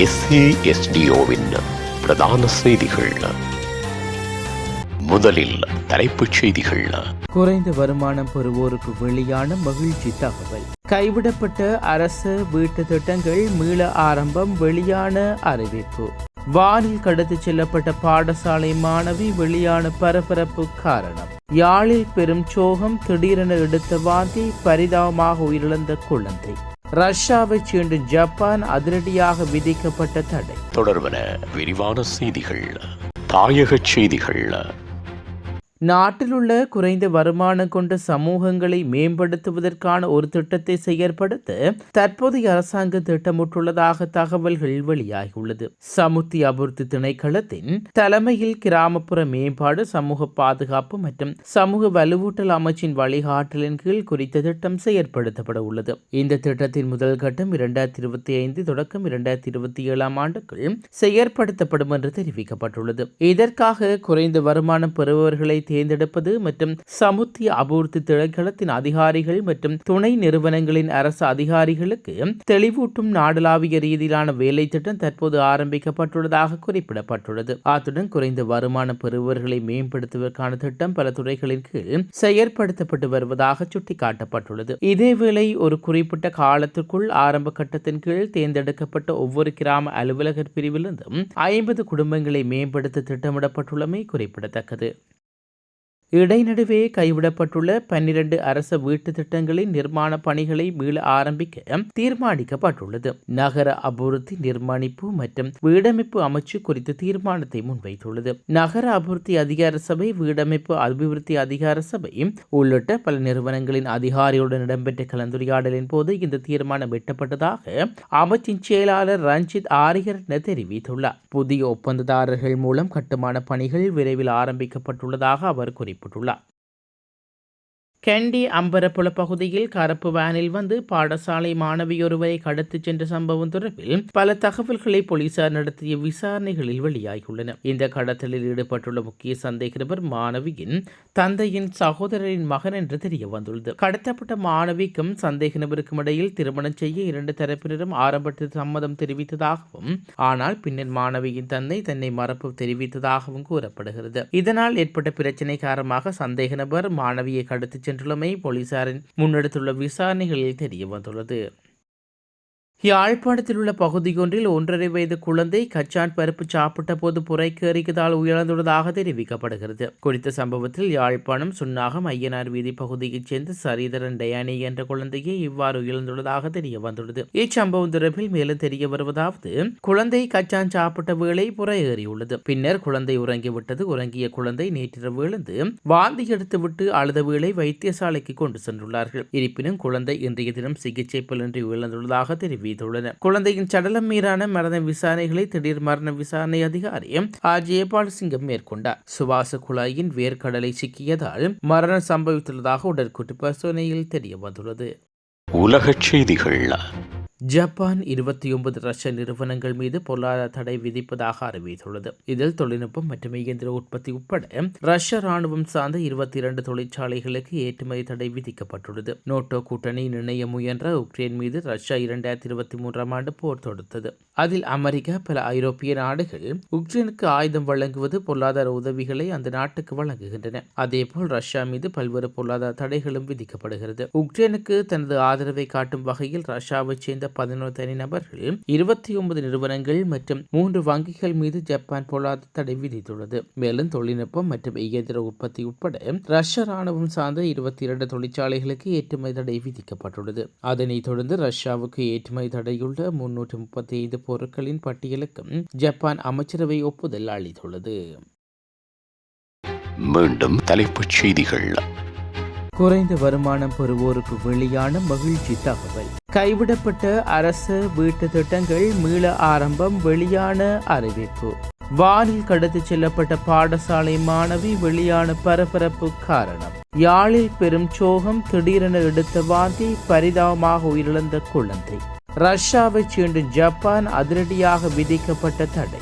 எஸ்ஏஎஸ்டிஓவின் பிரதான செய்திகள். முதலில் தலைப்புச் செய்திகள். குறைந்த வருமானம் பெறுவோருக்கு வெளியான மகிழ்ச்சி தகவல். கைவிடப்பட்ட அரசு வீட்டு திட்டங்கள் மீள ஆரம்பம் வெளியான அறிவிப்பு. வானில் கடத்தி செல்லப்பட்ட பாடசாலை மாணவி வெளியான பரபரப்பு காரணம். யாழில் பெரும் சோகம் திடீரென எடுத்த வாந்தி பரிதாபமாக உயிரிழந்த குழந்தை. ரஷ்யாவைச் சேர்ந்து ஜப்பான் அதிரடியாக விதிக்கப்பட்ட தடை. தொடர்பன விரிவான செய்திகள் தாயகச் செய்திகள். நாட்டிலுள்ள குறைந்த வருமானம் கொண்ட சமூகங்களை மேம்படுத்துவதற்கான ஒரு திட்டத்தை செயற்படுத்த தற்போதைய அரசாங்கம் திட்டமிட்டுள்ளதாக தகவல்கள் வெளியாகியுள்ளது. சமுத்தி அபிவிருத்தி திணைக்களத்தின் தலைமையில் கிராமப்புற மேம்பாடு சமூக பாதுகாப்பு மற்றும் சமூக வலுவூட்டல் அமைச்சின் வழிகாட்டலின் கீழ் குறித்த திட்டம் செயற்படுத்தப்பட உள்ளது. இந்த திட்டத்தின் முதல் கட்டம் இரண்டாயிரத்தி இருபத்தி ஐந்து தொடக்கம் இரண்டாயிரத்தி இருபத்தி ஏழாம் ஆண்டுக்குள் செயற்படுத்தப்படும் என்று தெரிவிக்கப்பட்டுள்ளது. இதற்காக குறைந்த வருமானம் பெறுபவர்களை தேர்ந்தெடுப்பது மற்றும் சமுத்திய அபிவிருத்தி திணைக்களத்தின் அதிகாரிகள் மற்றும் துணை நிறுவனங்களின் அரசு அதிகாரிகளுக்கு தெளிவூட்டும் நாடளாவிய ரீதியிலான வேலை திட்டம் தற்போது ஆரம்பிக்கப்பட்டுள்ளதாக குறிப்பிடப்பட்டுள்ளது. அத்துடன் குறைந்த வருமானம் பெறுபவர்களை மேம்படுத்துவதற்கான திட்டம் பல துறைகளின் கீழ் செயற்படுத்தப்பட்டு வருவதாக சுட்டிக்காட்டப்பட்டுள்ளது. இதேவேளை ஒரு குறிப்பிட்ட காலத்திற்குள் ஆரம்ப கட்டத்தின் கீழ் தேர்ந்தெடுக்கப்பட்ட ஒவ்வொரு கிராம அலுவலகர் பிரிவிலிருந்தும் ஐம்பது குடும்பங்களை மேம்படுத்த திட்டமிடப்பட்டுள்ளமை குறிப்பிடத்தக்கது. இடைநடுவே கைவிடப்பட்டுள்ள பன்னிரண்டு அரச வீட்டு திட்டங்களின் நிர்மாண பணிகளை மீள ஆரம்பிக்க தீர்மானிக்கப்பட்டுள்ளது. நகர அபிவிருத்தி நிர்மாணிப்பு மற்றும் வீடமைப்பு அமைச்சு குறித்த தீர்மானத்தை முன்வைத்துள்ளது. நகர அபிவிருத்தி அதிகார சபை வீடமைப்பு அபிவிருத்தி அதிகார சபை உள்ளிட்ட பல நிறுவனங்களின் அதிகாரிகளுடன் இடம்பெற்ற கலந்துரையாடலின் போது இந்த தீர்மானம் எட்டப்பட்டதாக அமைச்சின் செயலாளர் ரஞ்சித் ஆரியரட்ன தெரிவித்துள்ளார். புதிய ஒப்பந்ததாரர்கள் மூலம் கட்டுமான பணிகள் விரைவில் ஆரம்பிக்கப்பட்டுள்ளதாக அவர் குறிப்பிட்டார். குறிப்பிட்டுள்ளார். கெண்டி அம்பரப்புல பகுதியில் கருப்பு வேனில் வந்து பாடசாலை மாணவியொருவரை கடத்திச் சென்ற சம்பவம் தொடர்பில் பல தகவல்களை போலீசார் நடத்திய விசாரணைகளில் வெளியாகியுள்ளன. இந்த கடத்தலில் ஈடுபட்டுள்ள முக்கிய சந்தேக நபர் மாணவியின் தந்தையின் சகோதரரின் மகன் என்று தெரிய வந்துள்ளது. கடத்தப்பட்ட மாணவிக்கும் சந்தேக நபருக்கும் இடையில் திருமணம் செய்ய இரண்டு தரப்பினரும் ஆரம்பத்தில் சம்மதம் தெரிவித்ததாகவும் ஆனால் பின்னர் மாணவியின் தந்தை தன்னை மறப்பு தெரிவித்ததாகவும் கூறப்படுகிறது. இதனால் ஏற்பட்ட பிரச்சினை காரணமாக சந்தேக நபர் மாணவியை கடத்திச் சென்றுள்ளமை போலீசாரின் முன்னெடுத்துள்ள விசாரணைகளில் தெரிய வந்துள்ளது யாழ்ப்பாணத்தில் உள்ள பகுதியொன்றில் ஒன்றரை வயது குழந்தை கச்சான் பருப்பு சாப்பிட்ட போது புரைக்கு எறிக்கதால் உயர்ந்துள்ளதாக தெரிவிக்கப்படுகிறது. குறித்த சம்பவத்தில் யாழ்ப்பாணம் சுன்னாகம் ஐயனார் வீதி பகுதியைச் சேர்ந்த சரிதரன் டயானி என்ற குழந்தையை இவ்வாறு உயர்ந்துள்ளதாக தெரிய வந்துள்ளது இச்சம்பவம் தொடர்பில் மேலும் தெரிய வருவதாவது குழந்தை கச்சான் சாப்பிட்ட வேளை புறையேறியுள்ளது ஏறியுள்ளது. பின்னர் குழந்தை உறங்கிவிட்டது. உறங்கிய குழந்தை நேற்றிரவு எழுந்து வாந்தி எடுத்துவிட்டு அழுத வேளை வைத்தியசாலைக்கு கொண்டு சென்றுள்ளார்கள். இருப்பினும் குழந்தை இன்றைய தினம் சிகிச்சை பலன்றி உயர்ந்துள்ளதாக தெரிவித்தார் தெரிவித்துள்ளனர் குழந்தையின் சடலம் மீதான மரண விசாரணைகளை திடீர் மரண விசாரணை அதிகாரி ஆர். ஜெயபால் சிங்கம் மேற்கொண்டார். சுவாச குழாயின் வேர்க்கடலை சிக்கியதால் மரணம் சம்பவித்துள்ளதாக உடற்கூட்டு பரிசோதனையில் தெரிய வந்துள்ளது உலகச் செய்திகள் ஜப்பான் இருபத்தி ஒன்பது ரஷ்ய நிறுவனங்கள் மீது பொருளாதார தடை விதிப்பதாக அறிவித்துள்ளது. இதில் தொழில்நுட்பம் மற்றும் இயந்திர உற்பத்தி உட்பட ரஷ்ய ராணுவம் சார்ந்த இருபத்தி இரண்டு தொழிற்சாலைகளுக்கு ஏற்றுமதி தடை விதிக்கப்பட்டுள்ளது. நோட்டோ கூட்டணி நிர்ணய முயன்ற உக்ரைன் மீது ரஷ்யா இரண்டாயிரத்தி இருபத்தி மூன்றாம் ஆண்டு போர் தொடுத்தது. அதில் அமெரிக்கா பல ஐரோப்பிய நாடுகள் உக்ரைனுக்கு ஆயுதம் வழங்குவது பொருளாதார உதவிகளை அந்த நாட்டுக்கு வழங்குகின்றன. அதேபோல் ரஷ்யா மீது பல்வேறு பொருளாதார தடைகளும் விதிக்கப்படுகிறது. உக்ரைனுக்கு தனது ஆதரவை காட்டும் வகையில் ரஷ்யாவைச் சேர்ந்த பதினோரு தனிநபர்கள் இருபத்தி ஒன்பது நிறுவனங்கள் மற்றும் மூன்று வங்கிகள் மீது ஜப்பான் பொருளாதார தடை விதித்துள்ளது. மேலும் தொழில்நுட்பம் மற்றும் இயந்திர உற்பத்தி உட்பட ரஷ்ய ராணுவம் சார்ந்த இருபத்தி இரண்டு தொழிற்சாலைகளுக்கு ஏற்றுமதி தடை விதிக்கப்பட்டுள்ளது. அதனைத் தொடர்ந்து ரஷ்யாவுக்கு ஏற்றுமதி தடையுள்ள முன்னூற்று முப்பத்தி ஐந்து பொருட்களின் பட்டியலுக்கும் ஜப்பான் அமைச்சரவை ஒப்புதல் அளித்துள்ளது. மீண்டும் தலைப்புச் செய்திகள். குறைந்த வருமானம் பெறுவோருக்கு வெளியான மகிழ்ச்சி தகவல். கைவிடப்பட்ட அரசு வீட்டு திட்டங்கள் மீள ஆரம்பம் வெளியான அறிவிப்பு. வானில் கடத்தி செல்லப்பட்ட பாடசாலை மாணவி வெளியான பரபரப்பு காரணம். யாழில் பெரும் சோகம் திடீரென எடுத்த வாந்தி பரிதாபமாக உயிரிழந்த குழந்தை. ரஷ்யாவைச் சேர்ந்து ஜப்பான் அதிரடியாக விதிக்கப்பட்ட தடை.